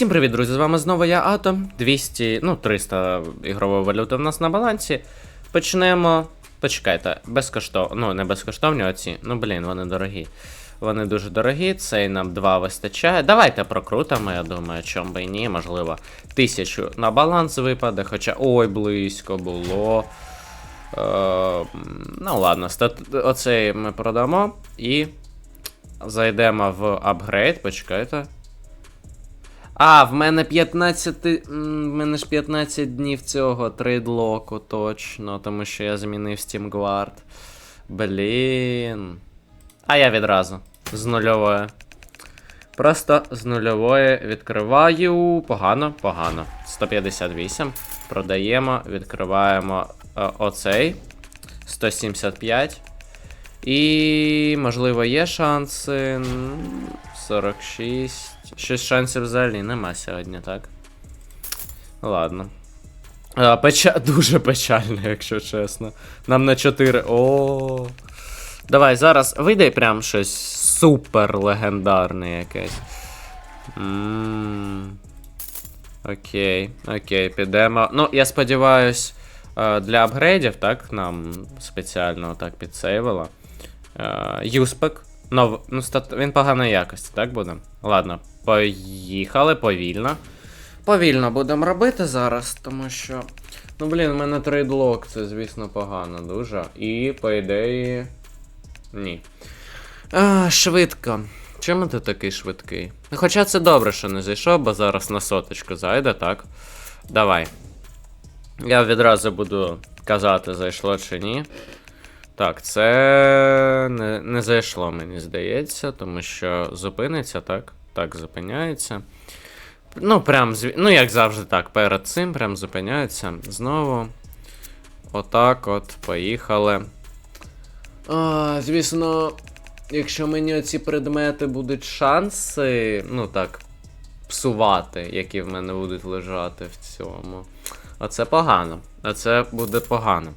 Всім привіт, друзі! З вами знову я Атом. 200, ну 300 ігрової валюти в нас на балансі. Почнемо. Почекайте, безкоштовно. Ну, не безкоштовні оці. Ну, блін, вони дорогі. Вони дуже дорогі, цей нам 2 вистачає. Давайте прокрутимо, я думаю, чом би і ні, можливо. Тисячу на баланс випаде, хоча. Ой, близько було. Е, ну ладно, стат... оцей ми продамо і зайдемо в апгрейд, почекайте. А, в мене 15. м, В мене ж 15 днів цього трейдлоку, точно, тому що я змінив Steam Guard. Блін. А я відразу. З нульової. Просто з нульової відкриваю. Погано, погано. 158. Продаємо, відкриваємо е, оцей. 175. І, можливо, є шанси. М, 46. Щось шансів взагалі нема сьогодні, так? Ладно. А, печа... Дуже печально, якщо чесно. Нам на 4. О. Давай, зараз вийде прям щось супер легендарне якесь. Окей, окей, підемо. Ну, я сподіваюсь, е, для апгрейдів, так, нам спеціально так підсейвило. Е, Юспек. Нов... Ну, стат... він поганої якості, так буде? Ладно, поїхали повільно. Повільно будемо робити зараз, тому що. Ну, блін, у мене трейдлок, це, звісно, погано дуже. І, по ідеї. Ні. А, швидко. Чому ти такий швидкий? Ну, Хоча це добре, що не зайшов, бо зараз на соточку зайде, так? Давай. Я відразу буду казати, зайшло чи ні. Так, це не, не зайшло, мені здається, тому що зупиниться, так? Так, зупиняється. Ну, прям, ну, як завжди, так, перед цим прям зупиняється. Знову. Отак от, поїхали. А, звісно, якщо мені оці предмети будуть шанси, ну так, псувати, які в мене будуть лежати в цьому. Оце погано. Оце буде погано.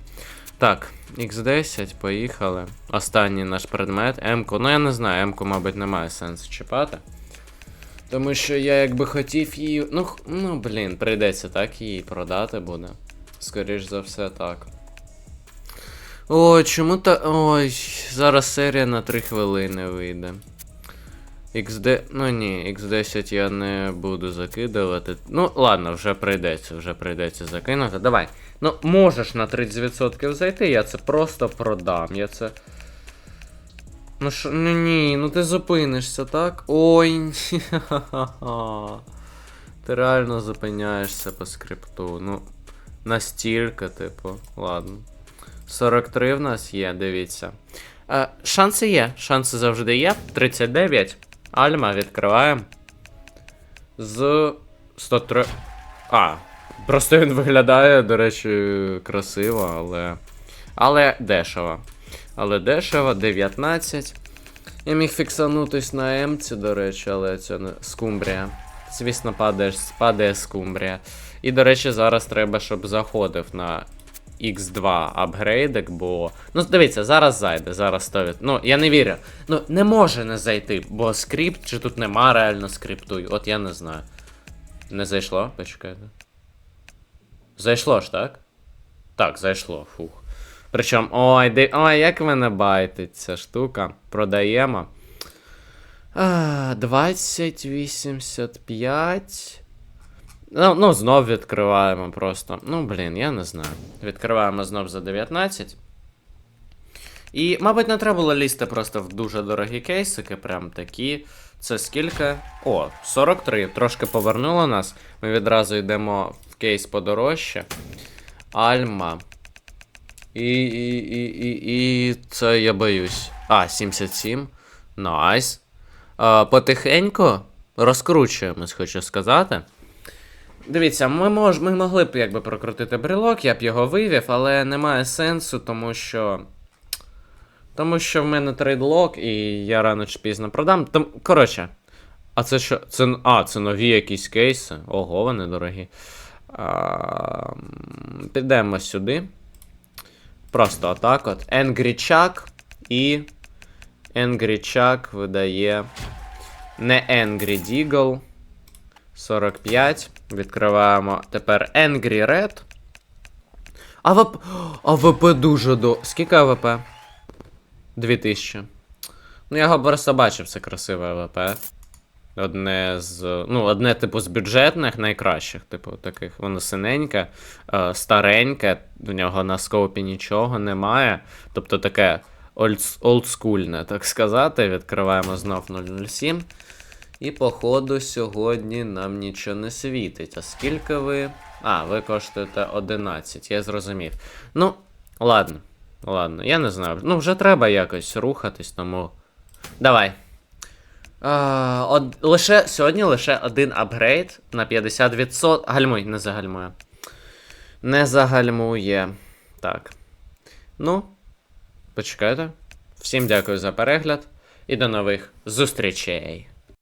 Так, X10, поїхали. Останній наш предмет. М-ку. Ну я не знаю, М-ку, мабуть, немає сенсу чіпати. Тому що я якби хотів її. Ну, ну блін, прийдеться так її продати буде. Скоріш за все, так. Ой, чому та. Ой, зараз серія на 3 хвилини вийде. XD. Ну ні, X10 я не буду закидувати. Ну, ладно, вже прийдеться, вже прийдеться закинути. Давай. Ну, можеш на 30% зайти, я це просто продам. Я це. Ну що, ну ні, ну ти зупинишся, так? Ой, ні. Ти реально зупиняєшся по скрипту. Ну, настільки, типу, ладно. 43 в нас є, дивіться. Е, шанси є, шанси завжди є. 39. Альма відкриваємо. З 103. А, просто він виглядає, до речі, красиво, але. Але дешево. Але дешево, 19. Я міг фіксанутись на М-ці, до речі, але це не скумбрія. Звісно, падає, падає скумбрія. І, до речі, зараз треба, щоб заходив на X2 апгрейдик, бо. Ну, дивіться, зараз зайде, зараз 100%. Ну, я не вірю. Ну, не може не зайти, бо скрипт, чи тут нема реально скрипту. От я не знаю. Не зайшло? Почекайте. Зайшло ж, так? Так, зайшло, фух. Причому, ой, де, ой, як мене байтить ця штука. Продаємо. 2085. Ну, ну, знов відкриваємо просто. Ну, блін, я не знаю. Відкриваємо знов за 19. І, мабуть, не треба було лізти просто в дуже дорогі кейсики, прям такі. Це скільки? О, 43. Трошки повернуло нас. Ми відразу йдемо кейс подорожче. Альма. І, і, і, і, і це я боюсь. А, 77. Найс. А, потихеньку розкручуємось, хочу сказати. Дивіться, ми, мож, ми могли б якби прокрутити брелок, я б його вивів, але немає сенсу, тому що. Тому що в мене трейдлок, і я рано чи пізно продам. Там, коротше. А це що? Це, а, це нові якісь кейси. Ого, вони дорогі. А, підемо сюди. Просто отак от. Angry Chuck і. Angry Chuck видає. Не Angry Deagle. 45. Відкриваємо тепер Angry Red. АВП. АВП дуже до. Скільки АВП? 2000. Ну, я його просто бачив, це красиве АВП. Одне з. Ну, одне, типу, з бюджетних найкращих, типу, таких. Воно синеньке, е, стареньке, в нього на скопі нічого немає. Тобто таке олдс- олдскульне, так сказати. Відкриваємо знов 007. І, походу, сьогодні нам нічого не світить. А скільки ви. А, ви коштуєте 11, я зрозумів. Ну, ладно. Ладно, я не знаю. Ну, вже треба якось рухатись, тому. Давай. А, од... Лише сьогодні лише один апгрейд на 50%. Гальмуй, не загальмує. Не загальмує. Так. Ну, почекайте. Всім дякую за перегляд і до нових зустрічей.